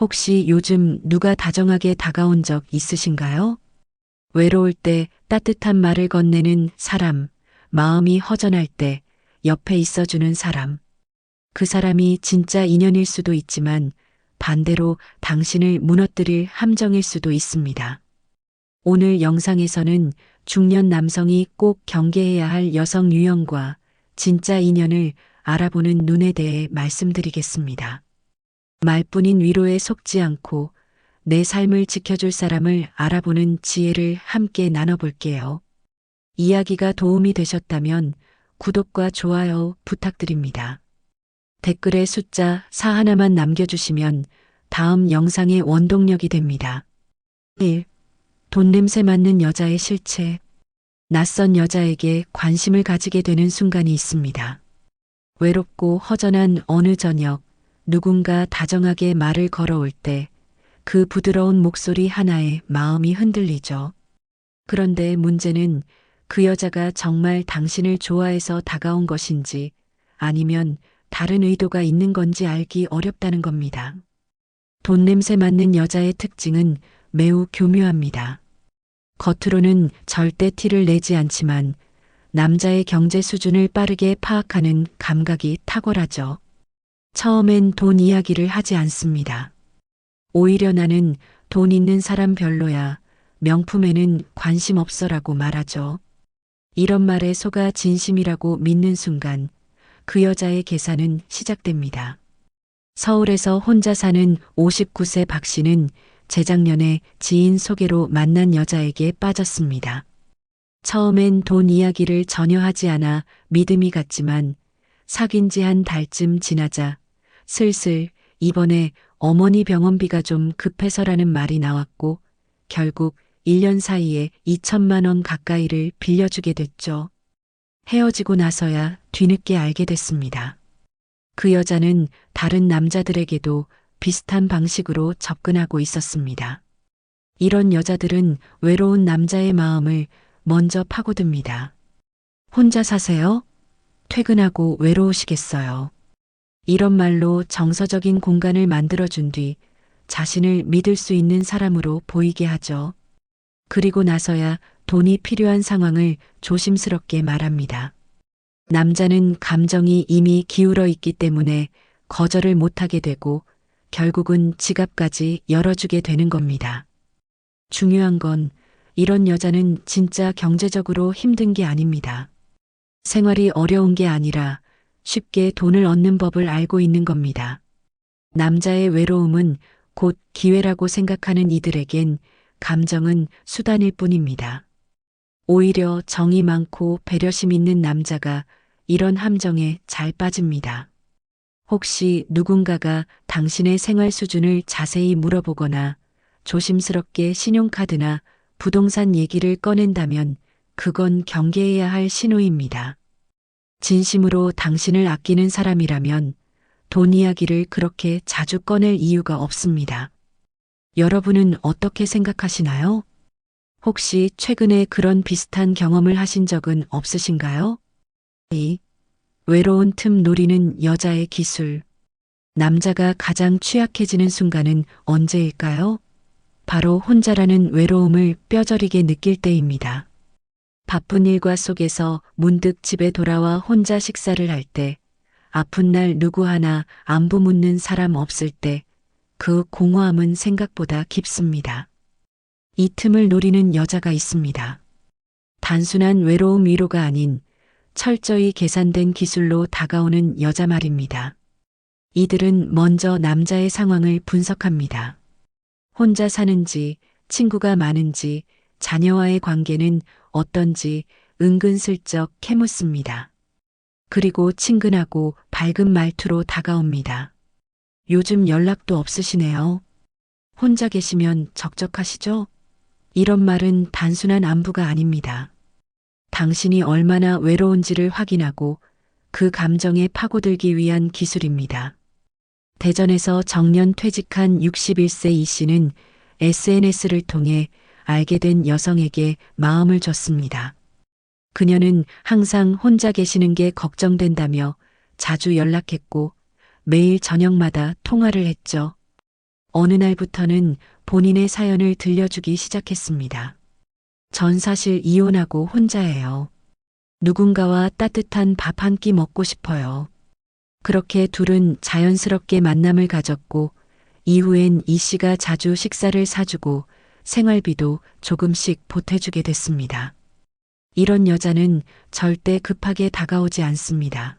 혹시 요즘 누가 다정하게 다가온 적 있으신가요? 외로울 때 따뜻한 말을 건네는 사람, 마음이 허전할 때 옆에 있어주는 사람. 그 사람이 진짜 인연일 수도 있지만 반대로 당신을 무너뜨릴 함정일 수도 있습니다. 오늘 영상에서는 중년 남성이 꼭 경계해야 할 여성 유형과 진짜 인연을 알아보는 눈에 대해 말씀드리겠습니다. 말뿐인 위로에 속지 않고 내 삶을 지켜줄 사람을 알아보는 지혜를 함께 나눠볼게요. 이야기가 도움이 되셨다면 구독과 좋아요 부탁드립니다. 댓글에 숫자 4 하나만 남겨주시면 다음 영상의 원동력이 됩니다. 1. 돈 냄새 맡는 여자의 실체. 낯선 여자에게 관심을 가지게 되는 순간이 있습니다. 외롭고 허전한 어느 저녁, 누군가 다정하게 말을 걸어올 때 그 부드러운 목소리 하나에 마음이 흔들리죠. 그런데 문제는 그 여자가 정말 당신을 좋아해서 다가온 것인지 아니면 다른 의도가 있는 건지 알기 어렵다는 겁니다. 돈 냄새 맡는 여자의 특징은 매우 교묘합니다. 겉으로는 절대 티를 내지 않지만 남자의 경제 수준을 빠르게 파악하는 감각이 탁월하죠. 처음엔 돈 이야기를 하지 않습니다. 오히려 나는 돈 있는 사람 별로야. 명품에는 관심 없어라고 말하죠. 이런 말에 속아 진심이라고 믿는 순간 그 여자의 계산은 시작됩니다. 서울에서 혼자 사는 59세 박 씨는 재작년에 지인 소개로 만난 여자에게 빠졌습니다. 처음엔 돈 이야기를 전혀 하지 않아 믿음이 갔지만 사귄 지 한 달쯤 지나자 슬슬 이번에 어머니 병원비가 좀 급해서라는 말이 나왔고 결국 1년 사이에 2천만 원 가까이를 빌려주게 됐죠. 헤어지고 나서야 뒤늦게 알게 됐습니다. 그 여자는 다른 남자들에게도 비슷한 방식으로 접근하고 있었습니다. 이런 여자들은 외로운 남자의 마음을 먼저 파고듭니다. 혼자 사세요? 퇴근하고 외로우시겠어요. 이런 말로 정서적인 공간을 만들어준 뒤 자신을 믿을 수 있는 사람으로 보이게 하죠. 그리고 나서야 돈이 필요한 상황을 조심스럽게 말합니다. 남자는 감정이 이미 기울어 있기 때문에 거절을 못하게 되고 결국은 지갑까지 열어주게 되는 겁니다. 중요한 건 이런 여자는 진짜 경제적으로 힘든 게 아닙니다. 생활이 어려운 게 아니라 쉽게 돈을 얻는 법을 알고 있는 겁니다. 남자의 외로움은 곧 기회라고 생각하는 이들에겐 감정은 수단일 뿐입니다. 오히려 정이 많고 배려심 있는 남자가 이런 함정에 잘 빠집니다. 혹시 누군가가 당신의 생활 수준을 자세히 물어보거나 조심스럽게 신용카드나 부동산 얘기를 꺼낸다면 그건 경계해야 할 신호입니다. 진심으로 당신을 아끼는 사람이라면 돈 이야기를 그렇게 자주 꺼낼 이유가 없습니다. 여러분은 어떻게 생각하시나요? 혹시 최근에 그런 비슷한 경험을 하신 적은 없으신가요? 2. 외로운 틈 노리는 여자의 기술. 남자가 가장 취약해지는 순간은 언제일까요? 바로 혼자라는 외로움을 뼈저리게 느낄 때입니다. 바쁜 일과 속에서 문득 집에 돌아와 혼자 식사를 할 때, 아픈 날 누구 하나 안부 묻는 사람 없을 때, 그 공허함은 생각보다 깊습니다. 이 틈을 노리는 여자가 있습니다. 단순한 외로움 위로가 아닌 철저히 계산된 기술로 다가오는 여자 말입니다. 이들은 먼저 남자의 상황을 분석합니다. 혼자 사는지, 친구가 많은지, 자녀와의 관계는 어떤지 은근슬쩍 캐묻습니다. 그리고 친근하고 밝은 말투로 다가옵니다. 요즘 연락도 없으시네요. 혼자 계시면 적적하시죠? 이런 말은 단순한 안부가 아닙니다. 당신이 얼마나 외로운지를 확인하고 그 감정에 파고들기 위한 기술입니다. 대전에서 정년 퇴직한 61세 이 씨는 SNS를 통해 알게 된 여성에게 마음을 줬습니다. 그녀는 항상 혼자 계시는 게 걱정된다며 자주 연락했고 매일 저녁마다 통화를 했죠. 어느 날부터는 본인의 사연을 들려주기 시작했습니다. 전 사실 이혼하고 혼자예요. 누군가와 따뜻한 밥 한 끼 먹고 싶어요. 그렇게 둘은 자연스럽게 만남을 가졌고, 이후엔 이 씨가 자주 식사를 사주고 생활비도 조금씩 보태주게 됐습니다. 이런 여자는 절대 급하게 다가오지 않습니다.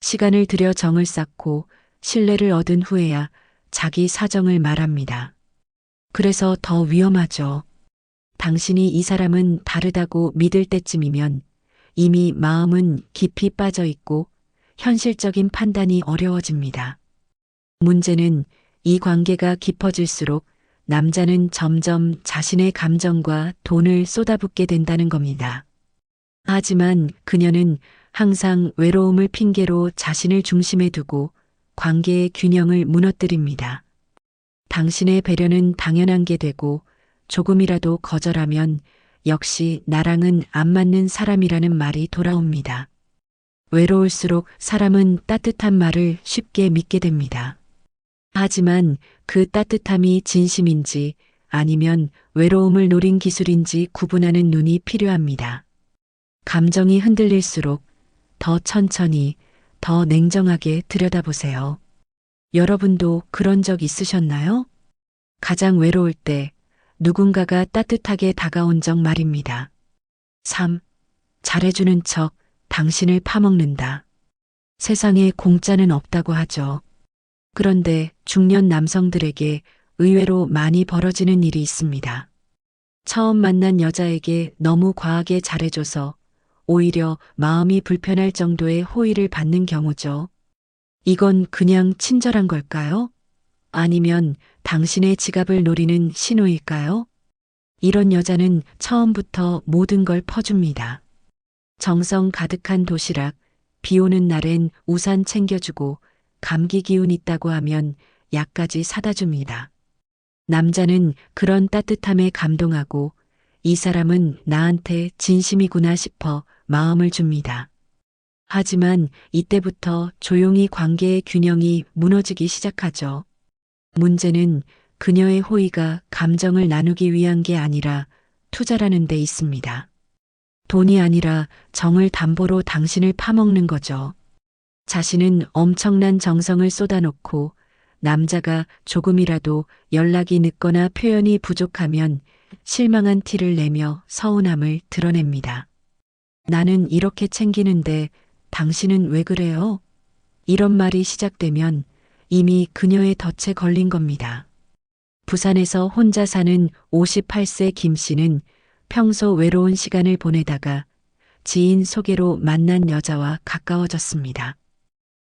시간을 들여 정을 쌓고 신뢰를 얻은 후에야 자기 사정을 말합니다. 그래서 더 위험하죠. 당신이 이 사람은 다르다고 믿을 때쯤이면 이미 마음은 깊이 빠져 있고 현실적인 판단이 어려워집니다. 문제는 이 관계가 깊어질수록 남자는 점점 자신의 감정과 돈을 쏟아붓게 된다는 겁니다. 하지만 그녀는 항상 외로움을 핑계로 자신을 중심에 두고 관계의 균형을 무너뜨립니다. 당신의 배려는 당연한 게 되고 조금이라도 거절하면 역시 나랑은 안 맞는 사람이라는 말이 돌아옵니다. 외로울수록 사람은 따뜻한 말을 쉽게 믿게 됩니다. 하지만 그 따뜻함이 진심인지 아니면 외로움을 노린 기술인지 구분하는 눈이 필요합니다. 감정이 흔들릴수록 더 천천히, 더 냉정하게 들여다보세요. 여러분도 그런 적 있으셨나요? 가장 외로울 때 누군가가 따뜻하게 다가온 적 말입니다. 3. 잘해주는 척 당신을 파먹는다. 세상에 공짜는 없다고 하죠. 그런데 중년 남성들에게 의외로 많이 벌어지는 일이 있습니다. 처음 만난 여자에게 너무 과하게 잘해줘서 오히려 마음이 불편할 정도의 호의를 받는 경우죠. 이건 그냥 친절한 걸까요? 아니면 당신의 지갑을 노리는 신호일까요? 이런 여자는 처음부터 모든 걸 퍼줍니다. 정성 가득한 도시락, 비 오는 날엔 우산 챙겨주고 감기 기운 있다고 하면 약까지 사다 줍니다. 남자는 그런 따뜻함에 감동하고 이 사람은 나한테 진심이구나 싶어 마음을 줍니다. 하지만 이때부터 조용히 관계의 균형이 무너지기 시작하죠. 문제는 그녀의 호의가 감정을 나누기 위한 게 아니라 투자라는 데 있습니다. 돈이 아니라 정을 담보로 당신을 파먹는 거죠. 자신은 엄청난 정성을 쏟아놓고 남자가 조금이라도 연락이 늦거나 표현이 부족하면 실망한 티를 내며 서운함을 드러냅니다. 나는 이렇게 챙기는데 당신은 왜 그래요? 이런 말이 시작되면 이미 그녀의 덫에 걸린 겁니다. 부산에서 혼자 사는 58세 김 씨는 평소 외로운 시간을 보내다가 지인 소개로 만난 여자와 가까워졌습니다.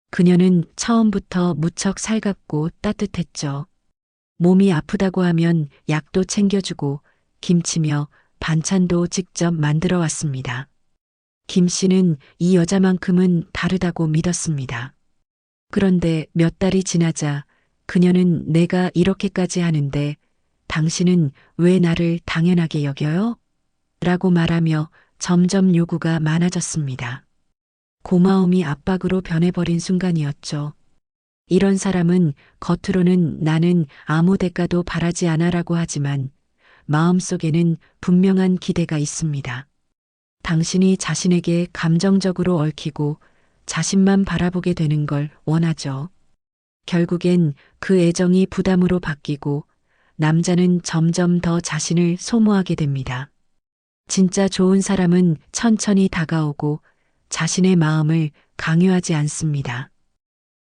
그녀는 처음부터 무척 살갑고 따뜻했죠. 몸이 아프다고 하면 약도 챙겨주고 김치며 반찬도 직접 만들어 왔습니다. 김 씨는 이 여자만큼은 다르다고 믿었습니다. 그런데 몇 달이 지나자 그녀는 내가 이렇게까지 하는데 당신은 왜 나를 당연하게 여겨요? 라고 말하며 점점 요구가 많아졌습니다. 고마움이 압박으로 변해버린 순간이었죠. 이런 사람은 겉으로는 나는 아무 대가도 바라지 않아라고 하지만 마음속에는 분명한 기대가 있습니다. 당신이 자신에게 감정적으로 얽히고 자신만 바라보게 되는 걸 원하죠. 결국엔 그 애정이 부담으로 바뀌고 남자는 점점 더 자신을 소모하게 됩니다. 진짜 좋은 사람은 천천히 다가오고 자신의 마음을 강요하지 않습니다.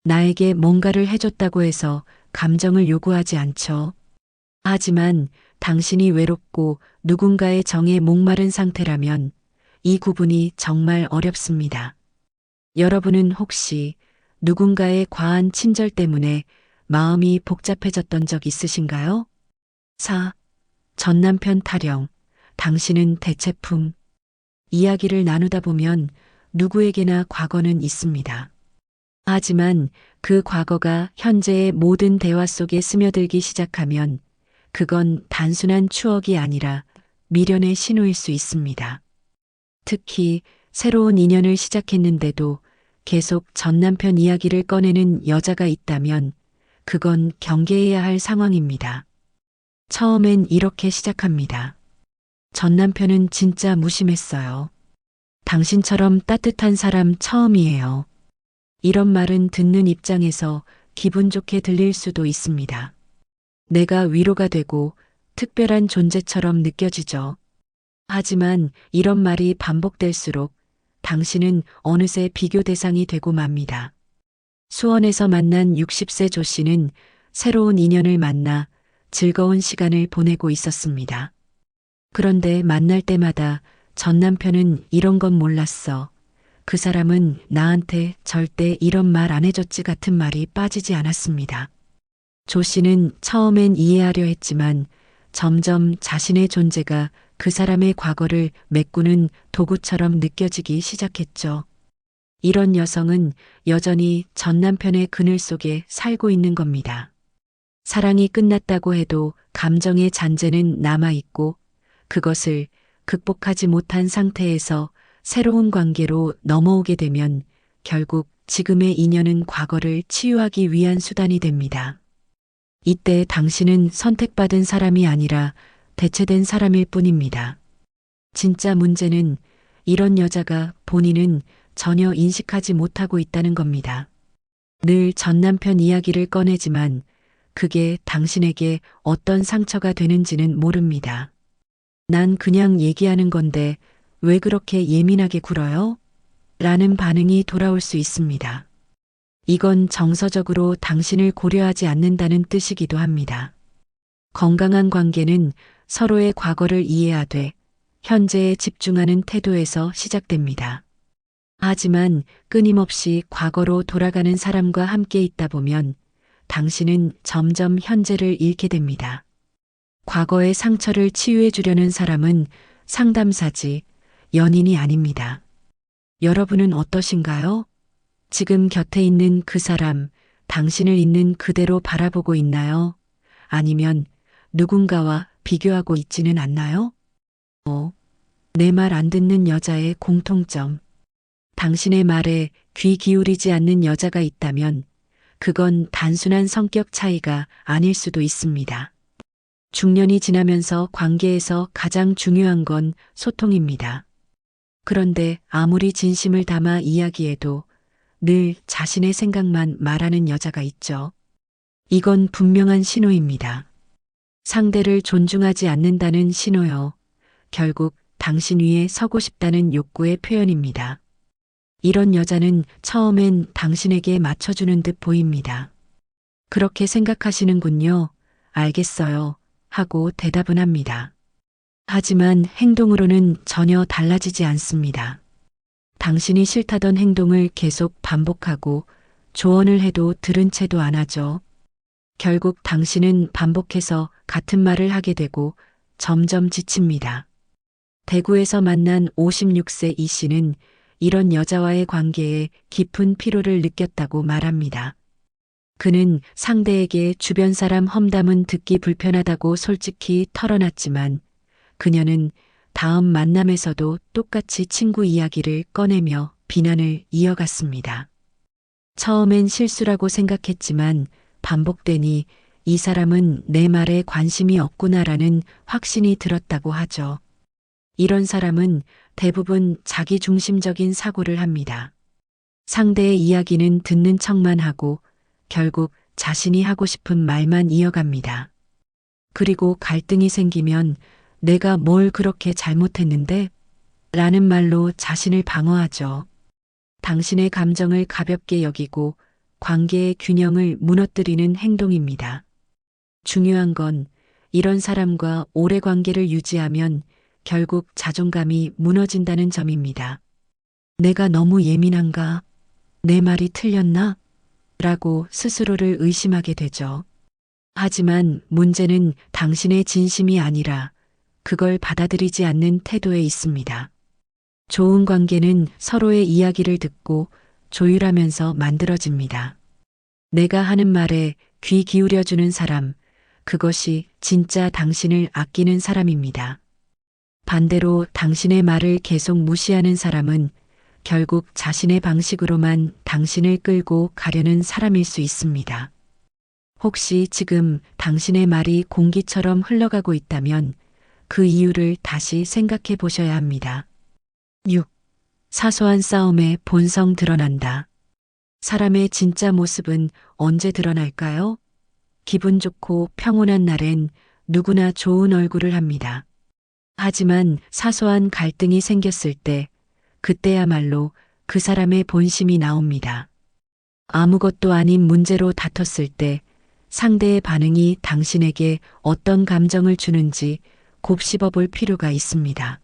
나에게 뭔가를 해줬다고 해서 감정을 요구하지 않죠. 하지만 당신이 외롭고 누군가의 정에 목마른 상태라면 이 구분이 정말 어렵습니다. 여러분은 혹시 누군가의 과한 친절 때문에 마음이 복잡해졌던 적 있으신가요? 4. 전남편 타령. 당신은 대체품. 이야기를 나누다 보면 누구에게나 과거는 있습니다. 하지만 그 과거가 현재의 모든 대화 속에 스며들기 시작하면 그건 단순한 추억이 아니라 미련의 신호일 수 있습니다. 특히 새로운 인연을 시작했는데도 계속 전 남편 이야기를 꺼내는 여자가 있다면 그건 경계해야 할 상황입니다. 처음엔 이렇게 시작합니다. 전 남편은 진짜 무심했어요. 당신처럼 따뜻한 사람 처음이에요. 이런 말은 듣는 입장에서 기분 좋게 들릴 수도 있습니다. 내가 위로가 되고 특별한 존재처럼 느껴지죠. 하지만 이런 말이 반복될수록 당신은 어느새 비교 대상이 되고 맙니다. 수원에서 만난 60세 조 씨는 새로운 인연을 만나 즐거운 시간을 보내고 있었습니다. 그런데 만날 때마다 전 남편은 이런 건 몰랐어. 그 사람은 나한테 절대 이런 말 안 해줬지 같은 말이 빠지지 않았습니다. 조 씨는 처음엔 이해하려 했지만 점점 자신의 존재가 그 사람의 과거를 메꾸는 도구처럼 느껴지기 시작했죠. 이런 여성은 여전히 전 남편의 그늘 속에 살고 있는 겁니다. 사랑이 끝났다고 해도 감정의 잔재는 남아있고 그것을 극복하지 못한 상태에서 새로운 관계로 넘어오게 되면 결국 지금의 인연은 과거를 치유하기 위한 수단이 됩니다. 이때 당신은 선택받은 사람이 아니라 대체된 사람일 뿐입니다. 진짜 문제는 이런 여자가 본인은 전혀 인식하지 못하고 있다는 겁니다. 늘 전 남편 이야기를 꺼내지만 그게 당신에게 어떤 상처가 되는지는 모릅니다. 난 그냥 얘기하는 건데 왜 그렇게 예민하게 굴어요? 라는 반응이 돌아올 수 있습니다. 이건 정서적으로 당신을 고려하지 않는다는 뜻이기도 합니다. 건강한 관계는 서로의 과거를 이해하되 현재에 집중하는 태도에서 시작됩니다. 하지만 끊임없이 과거로 돌아가는 사람과 함께 있다 보면 당신은 점점 현재를 잃게 됩니다. 과거의 상처를 치유해 주려는 사람은 상담사지 연인이 아닙니다. 여러분은 어떠신가요? 지금 곁에 있는 그 사람, 당신을 있는 그대로 바라보고 있나요? 아니면 누군가와 비교하고 있지는 않나요? 어, 내말 안 듣는 여자의 공통점. 당신의 말에 귀 기울이지 않는 여자가 있다면 그건 단순한 성격 차이가 아닐 수도 있습니다. 중년이 지나면서 관계에서 가장 중요한 건 소통입니다. 그런데 아무리 진심을 담아 이야기해도 늘 자신의 생각만 말하는 여자가 있죠. 이건 분명한 신호입니다. 상대를 존중하지 않는다는 신호요. 결국 당신 위에 서고 싶다는 욕구의 표현입니다. 이런 여자는 처음엔 당신에게 맞춰주는 듯 보입니다. 그렇게 생각하시는군요. 알겠어요. 하고 대답은 합니다. 하지만 행동으로는 전혀 달라지지 않습니다. 당신이 싫다던 행동을 계속 반복하고 조언을 해도 들은 채도 안 하죠. 결국 당신은 반복해서 같은 말을 하게 되고 점점 지칩니다. 대구에서 만난 56세 이 씨는 이런 여자와의 관계에 깊은 피로를 느꼈다고 말합니다. 그는 상대에게 주변 사람 험담은 듣기 불편하다고 솔직히 털어놨지만 그녀는 다음 만남에서도 똑같이 친구 이야기를 꺼내며 비난을 이어갔습니다. 처음엔 실수라고 생각했지만 반복되니 이 사람은 내 말에 관심이 없구나라는 확신이 들었다고 하죠. 이런 사람은 대부분 자기 중심적인 사고를 합니다. 상대의 이야기는 듣는 척만 하고 결국 자신이 하고 싶은 말만 이어갑니다. 그리고 갈등이 생기면 내가 뭘 그렇게 잘못했는데? 라는 말로 자신을 방어하죠. 당신의 감정을 가볍게 여기고 관계의 균형을 무너뜨리는 행동입니다. 중요한 건 이런 사람과 오래 관계를 유지하면 결국 자존감이 무너진다는 점입니다. 내가 너무 예민한가? 내 말이 틀렸나? 라고 스스로를 의심하게 되죠. 하지만 문제는 당신의 진심이 아니라 그걸 받아들이지 않는 태도에 있습니다. 좋은 관계는 서로의 이야기를 듣고 조율하면서 만들어집니다. 내가 하는 말에 귀 기울여주는 사람, 그것이 진짜 당신을 아끼는 사람입니다. 반대로 당신의 말을 계속 무시하는 사람은 결국 자신의 방식으로만 당신을 끌고 가려는 사람일 수 있습니다. 혹시 지금 당신의 말이 공기처럼 흘러가고 있다면 그 이유를 다시 생각해 보셔야 합니다. 6. 사소한 싸움의 본성 드러난다. 사람의 진짜 모습은 언제 드러날까요? 기분 좋고 평온한 날엔 누구나 좋은 얼굴을 합니다. 하지만 사소한 갈등이 생겼을 때, 그때야말로 그 사람의 본심이 나옵니다. 아무것도 아닌 문제로 다퉜을 때, 상대의 반응이 당신에게 어떤 감정을 주는지 곱씹어 볼 필요가 있습니다.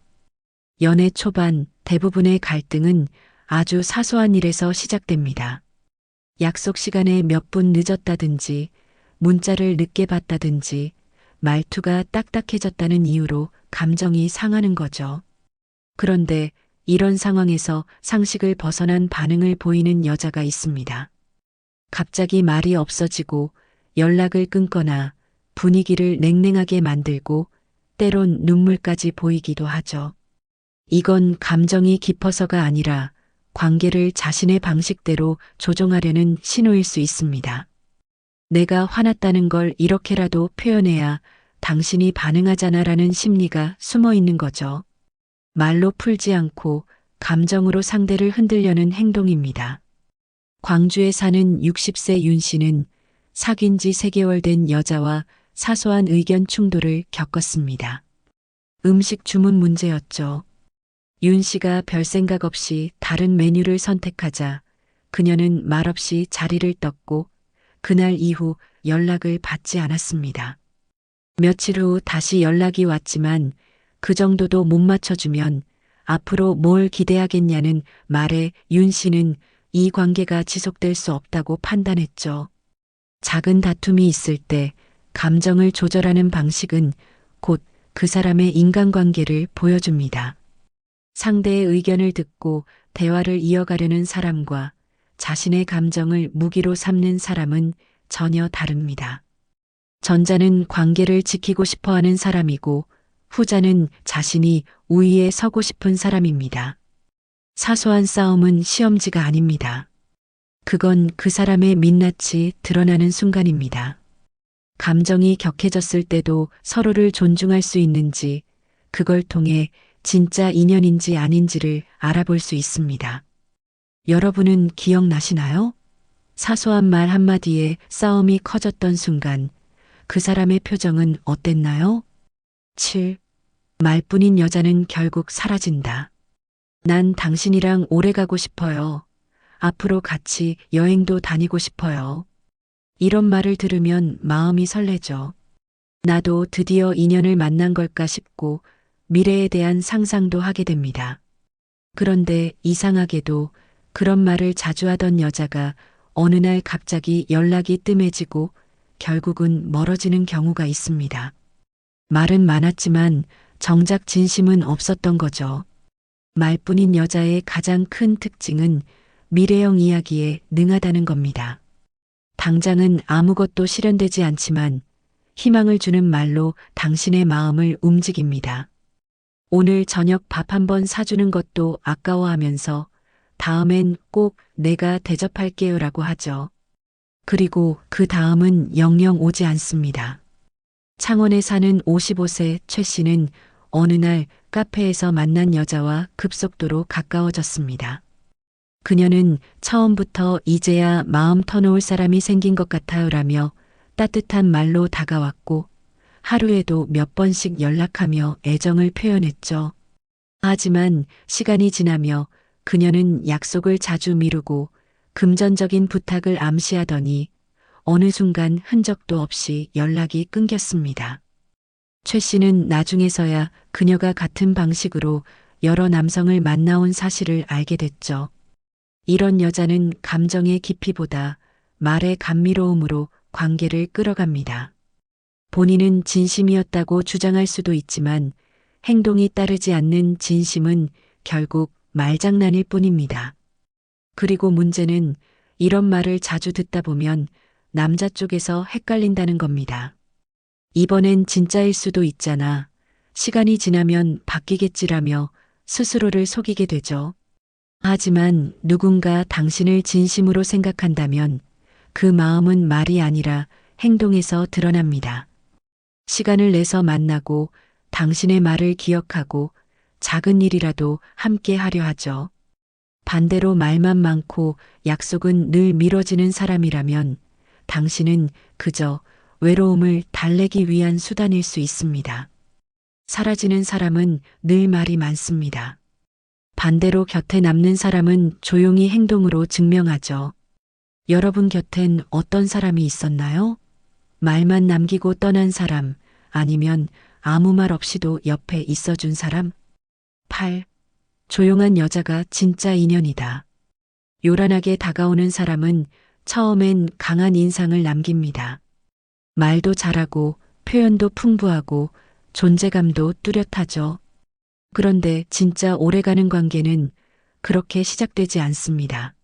연애 초반 대부분의 갈등은 아주 사소한 일에서 시작됩니다. 약속 시간에 몇 분 늦었다든지, 문자를 늦게 받다든지, 말투가 딱딱해졌다는 이유로 감정이 상하는 거죠. 그런데 이런 상황에서 상식을 벗어난 반응을 보이는 여자가 있습니다. 갑자기 말이 없어지고 연락을 끊거나 분위기를 냉랭하게 만들고 때론 눈물까지 보이기도 하죠. 이건 감정이 깊어서가 아니라 관계를 자신의 방식대로 조정하려는 신호일 수 있습니다. 내가 화났다는 걸 이렇게라도 표현해야 당신이 반응하잖아라는 심리가 숨어 있는 거죠. 말로 풀지 않고 감정으로 상대를 흔들려는 행동입니다. 광주에 사는 60세 윤 씨는 사귄 지 3개월 된 여자와 사소한 의견 충돌을 겪었습니다. 음식 주문 문제였죠. 윤 씨가 별 생각 없이 다른 메뉴를 선택하자 그녀는 말없이 자리를 떴고 그날 이후 연락을 받지 않았습니다. 며칠 후 다시 연락이 왔지만 그 정도도 못 맞춰주면 앞으로 뭘 기대하겠냐는 말에 윤 씨는 이 관계가 지속될 수 없다고 판단했죠. 작은 다툼이 있을 때 감정을 조절하는 방식은 곧 그 사람의 인간관계를 보여줍니다. 상대의 의견을 듣고 대화를 이어가려는 사람과 자신의 감정을 무기로 삼는 사람은 전혀 다릅니다. 전자는 관계를 지키고 싶어 하는 사람이고 후자는 자신이 우위에 서고 싶은 사람입니다. 사소한 싸움은 시험지가 아닙니다. 그건 그 사람의 민낯이 드러나는 순간입니다. 감정이 격해졌을 때도 서로를 존중할 수 있는지 그걸 통해 진짜 인연인지 아닌지를 알아볼 수 있습니다. 여러분은 기억나시나요? 사소한 말 한마디에 싸움이 커졌던 순간 그 사람의 표정은 어땠나요? 7. 말뿐인 여자는 결국 사라진다. 난 당신이랑 오래 가고 싶어요. 앞으로 같이 여행도 다니고 싶어요. 이런 말을 들으면 마음이 설레죠. 나도 드디어 인연을 만난 걸까 싶고 미래에 대한 상상도 하게 됩니다. 그런데 이상하게도 그런 말을 자주 하던 여자가 어느 날 갑자기 연락이 뜸해지고 결국은 멀어지는 경우가 있습니다. 말은 많았지만 정작 진심은 없었던 거죠. 말뿐인 여자의 가장 큰 특징은 미래형 이야기에 능하다는 겁니다. 당장은 아무것도 실현되지 않지만 희망을 주는 말로 당신의 마음을 움직입니다. 오늘 저녁 밥 한 번 사주는 것도 아까워하면서 다음엔 꼭 내가 대접할게요 라고 하죠. 그리고 그 다음은 영영 오지 않습니다. 창원에 사는 55세 최 씨는 어느 날 카페에서 만난 여자와 급속도로 가까워졌습니다. 그녀는 처음부터 이제야 마음 터놓을 사람이 생긴 것 같아요라며 따뜻한 말로 다가왔고 하루에도 몇 번씩 연락하며 애정을 표현했죠. 하지만 시간이 지나며 그녀는 약속을 자주 미루고 금전적인 부탁을 암시하더니 어느 순간 흔적도 없이 연락이 끊겼습니다. 최 씨는 나중에서야 그녀가 같은 방식으로 여러 남성을 만나온 사실을 알게 됐죠. 이런 여자는 감정의 깊이보다 말의 감미로움으로 관계를 끌어갑니다. 본인은 진심이었다고 주장할 수도 있지만 행동이 따르지 않는 진심은 결국 말장난일 뿐입니다. 그리고 문제는 이런 말을 자주 듣다 보면 남자 쪽에서 헷갈린다는 겁니다. 이번엔 진짜일 수도 있잖아. 시간이 지나면 바뀌겠지라며 스스로를 속이게 되죠. 하지만 누군가 당신을 진심으로 생각한다면 그 마음은 말이 아니라 행동에서 드러납니다. 시간을 내서 만나고 당신의 말을 기억하고 작은 일이라도 함께 하려 하죠. 반대로 말만 많고 약속은 늘 미뤄지는 사람이라면 당신은 그저 외로움을 달래기 위한 수단일 수 있습니다. 사라지는 사람은 늘 말이 많습니다. 반대로 곁에 남는 사람은 조용히 행동으로 증명하죠. 여러분 곁엔 어떤 사람이 있었나요? 말만 남기고 떠난 사람, 아니면 아무 말 없이도 옆에 있어준 사람? 8. 조용한 여자가 진짜 인연이다. 요란하게 다가오는 사람은 처음엔 강한 인상을 남깁니다. 말도 잘하고 표현도 풍부하고 존재감도 뚜렷하죠. 그런데 진짜 오래가는 관계는 그렇게 시작되지 않습니다.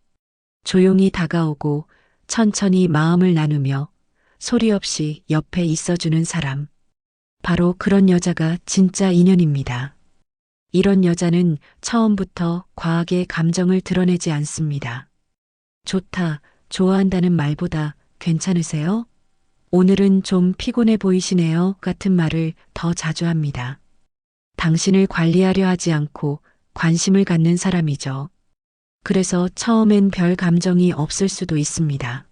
조용히 다가오고 천천히 마음을 나누며 소리 없이 옆에 있어주는 사람. 바로 그런 여자가 진짜 인연입니다. 이런 여자는 처음부터 과하게 감정을 드러내지 않습니다. 좋다, 좋아한다는 말보다 괜찮으세요? 오늘은 좀 피곤해 보이시네요. 같은 말을 더 자주 합니다. 당신을 관리하려 하지 않고 관심을 갖는 사람이죠. 그래서 처음엔 별 감정이 없을 수도 있습니다.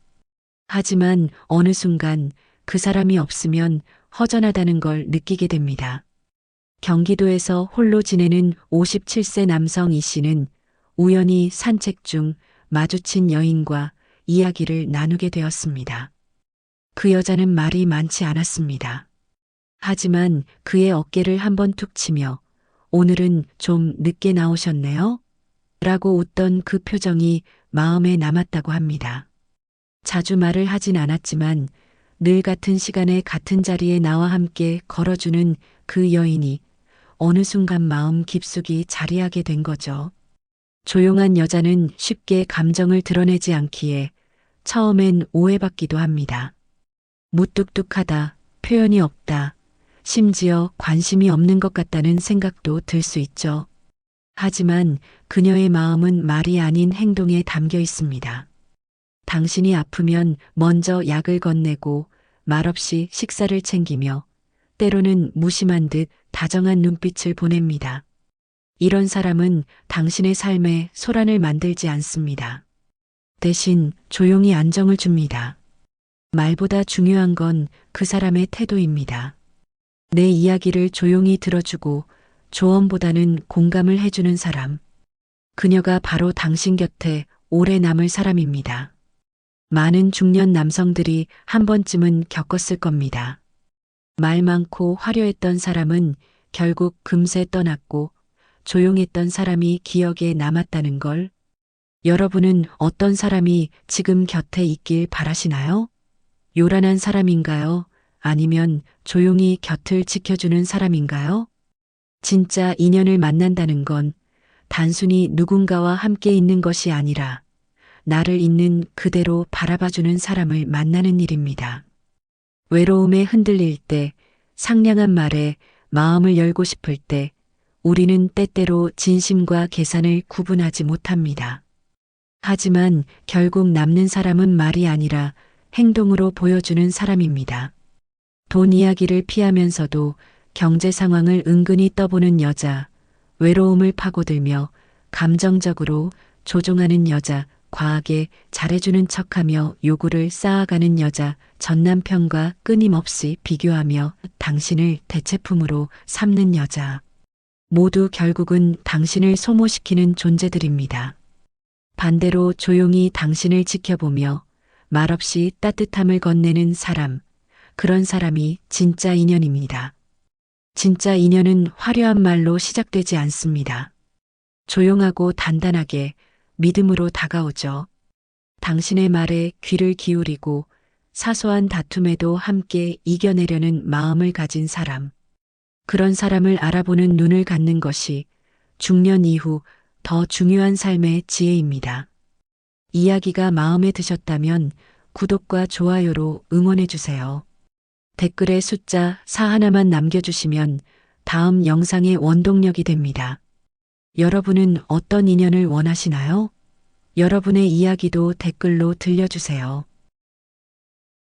하지만 어느 순간 그 사람이 없으면 허전하다는 걸 느끼게 됩니다. 경기도에서 홀로 지내는 57세 남성 이 씨는 우연히 산책 중 마주친 여인과 이야기를 나누게 되었습니다. 그 여자는 말이 많지 않았습니다. 하지만 그의 어깨를 한번 툭 치며 오늘은 좀 늦게 나오셨네요? 라고 웃던 그 표정이 마음에 남았다고 합니다. 자주 말을 하진 않았지만 늘 같은 시간에 같은 자리에 나와 함께 걸어주는 그 여인이 어느 순간 마음 깊숙이 자리하게 된 거죠. 조용한 여자는 쉽게 감정을 드러내지 않기에 처음엔 오해받기도 합니다. 무뚝뚝하다, 표현이 없다, 심지어 관심이 없는 것 같다는 생각도 들 수 있죠. 하지만 그녀의 마음은 말이 아닌 행동에 담겨 있습니다. 당신이 아프면 먼저 약을 건네고 말없이 식사를 챙기며 때로는 무심한 듯 다정한 눈빛을 보냅니다. 이런 사람은 당신의 삶에 소란을 만들지 않습니다. 대신 조용히 안정을 줍니다. 말보다 중요한 건 그 사람의 태도입니다. 내 이야기를 조용히 들어주고 조언보다는 공감을 해주는 사람. 그녀가 바로 당신 곁에 오래 남을 사람입니다. 많은 중년 남성들이 한 번쯤은 겪었을 겁니다. 말 많고 화려했던 사람은 결국 금세 떠났고 조용했던 사람이 기억에 남았다는 걸 여러분은 어떤 사람이 지금 곁에 있길 바라시나요? 요란한 사람인가요? 아니면 조용히 곁을 지켜주는 사람인가요? 진짜 인연을 만난다는 건 단순히 누군가와 함께 있는 것이 아니라 나를 있는 그대로 바라봐주는 사람을 만나는 일입니다. 외로움에 흔들릴 때, 상냥한 말에 마음을 열고 싶을 때, 우리는 때때로 진심과 계산을 구분하지 못합니다. 하지만 결국 남는 사람은 말이 아니라 행동으로 보여주는 사람입니다. 돈 이야기를 피하면서도 경제 상황을 은근히 떠보는 여자, 외로움을 파고들며 감정적으로 조종하는 여자, 과하게 잘해주는 척하며 요구를 쌓아가는 여자, 전 남편과 끊임없이 비교하며 당신을 대체품으로 삼는 여자. 모두 결국은 당신을 소모시키는 존재들입니다. 반대로 조용히 당신을 지켜보며 말없이 따뜻함을 건네는 사람, 그런 사람이 진짜 인연입니다. 진짜 인연은 화려한 말로 시작되지 않습니다. 조용하고 단단하게 믿음으로 다가오죠. 당신의 말에 귀를 기울이고 사소한 다툼에도 함께 이겨내려는 마음을 가진 사람. 그런 사람을 알아보는 눈을 갖는 것이 중년 이후 더 중요한 삶의 지혜입니다. 이야기가 마음에 드셨다면 구독과 좋아요로 응원해 주세요. 댓글에 숫자 4 하나만 남겨주시면 다음 영상의 원동력이 됩니다. 여러분은 어떤 인연을 원하시나요? 여러분의 이야기도 댓글로 들려주세요.